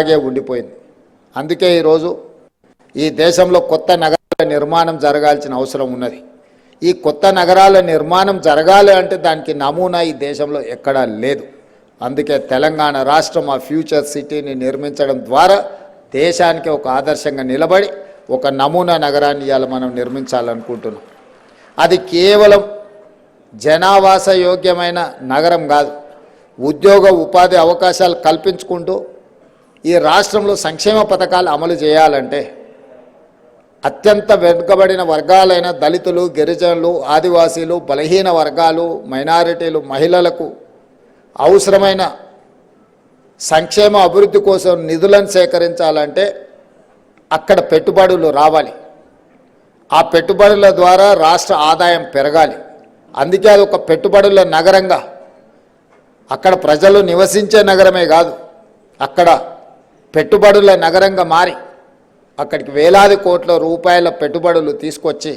అలాగే ఉండిపోయింది. అందుకే ఈరోజు ఈ దేశంలో కొత్త నగరాల నిర్మాణం జరగాల్సిన అవసరం ఉన్నది. ఈ కొత్త నగరాల నిర్మాణం జరగాలి అంటే దానికి నమూనా ఈ దేశంలో ఎక్కడా లేదు. అందుకే తెలంగాణ రాష్ట్రం ఆ ఫ్యూచర్ సిటీని నిర్మించడం ద్వారా దేశానికి ఒక ఆదర్శంగా నిలబడి ఒక నమూనా నగరాన్ని ఇవాళ మనం నిర్మించాలనుకుంటున్నాం. అది కేవలం జనావాస యోగ్యమైన నగరం కాదు. ఉద్యోగ ఉపాధి అవకాశాలు కల్పించుకుంటూ ఈ రాష్ట్రంలో సంక్షేమ పథకాలు అమలు చేయాలంటే అత్యంత వెనుకబడిన వర్గాలైన దళితులు గిరిజనులు ఆదివాసీలు బలహీన వర్గాలు మైనారిటీలు మహిళలకు అవసరమైన సంక్షేమ అభివృద్ధి కోసం నిధులను సేకరించాలంటే అక్కడ పెట్టుబడులు రావాలి. ఆ పెట్టుబడుల ద్వారా రాష్ట్ర ఆదాయం పెరగాలి. అందుకే అది ఒక పెట్టుబడుల నగరంగా అక్కడ ప్రజలు నివసించే నగరమే కాదు అక్కడ పెట్టుబడుల నగరంగా మారి అక్కడికి వేలాది కోట్ల రూపాయల పెట్టుబడులు తీసుకొచ్చి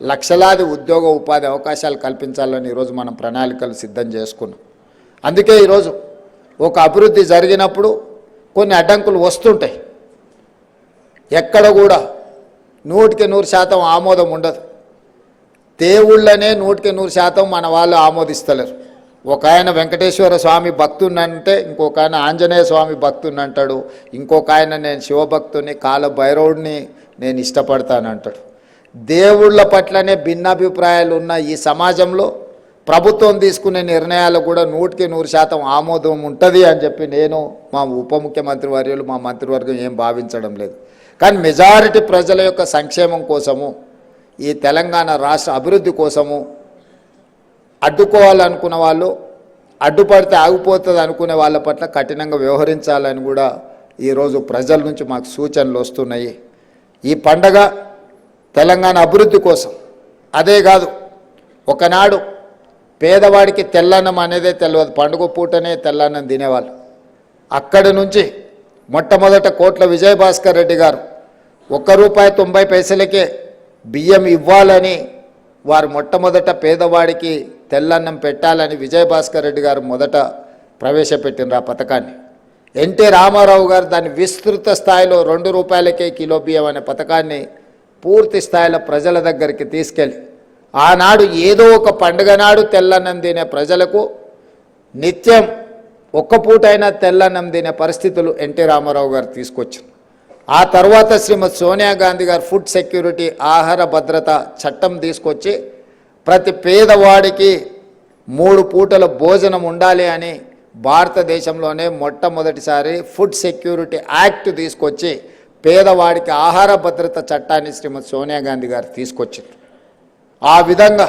లక్షలాది ఉద్యోగ ఉపాధి అవకాశాలు కల్పించాలని ఈరోజు మనం ప్రణాళికలు సిద్ధం చేసుకున్నాం. అందుకే ఈరోజు ఒక అభివృద్ధి జరిగినప్పుడు కొన్ని అడ్డంకులు వస్తుంటాయి. ఎక్కడ కూడా నూటికి నూరు శాతం ఆమోదం ఉండదు. దేవుళ్ళనే నూటికి నూరు శాతం మన వాళ్ళు ఆమోదిస్తలేరు. ఒక ఆయన వెంకటేశ్వర స్వామి భక్తున్నంటే ఇంకొక ఆయన ఆంజనేయ స్వామి భక్తున్నంటాడు. ఇంకొక ఆయన నేను శివభక్తుని కాలభైరవుడిని నేను ఇష్టపడతానంటాడు. దేవుళ్ళ పట్లనే భిన్నాభిప్రాయాలు ఉన్న ఈ సమాజంలో ప్రభుత్వం తీసుకునే నిర్ణయాలు కూడా నూటికి నూరు శాతం ఆమోదం ఉంటుంది అని చెప్పి నేను మా ఉప ముఖ్యమంత్రి వర్యులు మా మంత్రివర్గం ఏం భావించడం లేదు. కానీ మెజారిటీ ప్రజల యొక్క సంక్షేమం కోసము ఈ తెలంగాణ రాష్ట్ర అభివృద్ధి కోసము అడ్డుకోవాలనుకున్న వాళ్ళు అడ్డుపడితే ఆగిపోతుంది అనుకునే వాళ్ళ పట్ల కఠినంగా వ్యవహరించాలని కూడా ఈరోజు ప్రజల నుంచి మాకు సూచనలు వస్తున్నాయి. ఈ పండగ తెలంగాణ అభివృద్ధి కోసం. అదే కాదు ఒకనాడు పేదవాడికి తెల్లన్నం అనేదే తెలియదు పండుగ పూటనే తెల్లన్నం తినేవాళ్ళు. అక్కడి నుంచి మొట్టమొదట కోట్ల విజయభాస్కర్ రెడ్డి గారు ఒక్క రూపాయి తొంభై పైసలకే బియ్యం ఇవ్వాలని వారు మొట్టమొదట పేదవాడికి తెల్లన్నం పెట్టాలని విజయభాస్కర్ రెడ్డి గారు మొదట ప్రవేశపెట్టినారు ఆ పథకాన్ని. ఎన్టీ రామారావు గారు దాన్ని విస్తృత స్థాయిలో రెండు రూపాయలకే కిలో బియ్యం అనే పథకాన్ని పూర్తి స్థాయిలో ప్రజల దగ్గరికి తీసుకెళ్ళి ఆనాడు ఏదో ఒక పండుగ నాడు తెల్లన్నం తినే ప్రజలకు నిత్యం ఒక్క పూటైనా తెల్లన్నం తినే పరిస్థితులు ఎన్టీ రామారావు గారు తీసుకొచ్చారు ఆ తర్వాత శ్రీమతి సోనియా గాంధీ గారు ఫుడ్ సెక్యూరిటీ ఆహార భద్రత చట్టం తీసుకొచ్చి ప్రతి పేదవాడికి మూడు పూటల భోజనం ఉండాలి అని భారతదేశంలోనే మొట్టమొదటిసారి ఫుడ్ సెక్యూరిటీ యాక్ట్ తీసుకొచ్చి పేదవాడికి ఆహార భద్రత చట్టాన్ని శ్రీమతి సోనియా గాంధీ గారు తీసుకొచ్చారు. ఆ విధంగా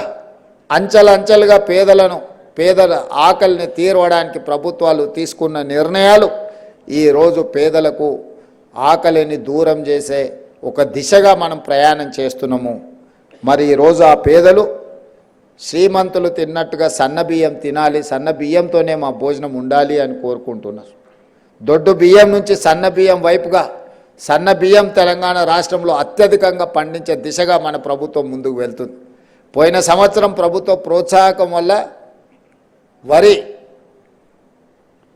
అంచెలంచెలుగా పేదలను పేదల ఆకలిని తీరవడానికి ప్రభుత్వాలు తీసుకున్న నిర్ణయాలు ఈరోజు పేదలకు ఆకలిని దూరం చేసే ఒక దిశగా మనం ప్రయాణం చేస్తున్నాము. మరి ఈరోజు ఆ పేదలు శ్రీమంతులు తిన్నట్టుగా సన్న బియ్యం తినాలి సన్న బియ్యంతోనే మా భోజనం ఉండాలి అని కోరుకుంటున్నారు. దొడ్డు బియ్యం నుంచి సన్న బియ్యం వైపుగా సన్న బియ్యం తెలంగాణ రాష్ట్రంలో అత్యధికంగా పండించే దిశగా మన ప్రభుత్వం ముందుకు వెళ్తుంది. పోయిన సంవత్సరం ప్రభుత్వ ప్రోత్సాహకం వల్ల వరి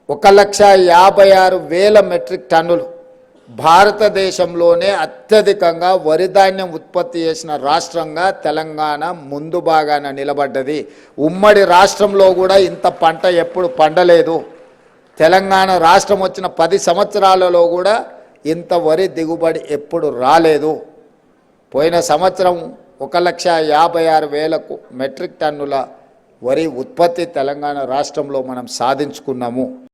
ఒక లక్ష యాభై ఆరు వేల మెట్రిక్ టన్నులు భారతదేశంలోనే అత్యధికంగా వరి ధాన్యం ఉత్పత్తి చేసిన రాష్ట్రంగా తెలంగాణ ముందు బాగాన నిలబడ్డది. ఉమ్మడి రాష్ట్రంలో కూడా ఇంత పంట ఎప్పుడు పండలేదు. తెలంగాణ రాష్ట్రం వచ్చిన పది సంవత్సరాలలో కూడా ఇంత వరి దిగుబడి ఎప్పుడు రాలేదు. పోయిన సంవత్సరం ఒక లక్ష యాభై ఆరు వేలకు మెట్రిక్ టన్నుల వరి ఉత్పత్తి తెలంగాణ రాష్ట్రంలో మనం సాధించుకున్నాము.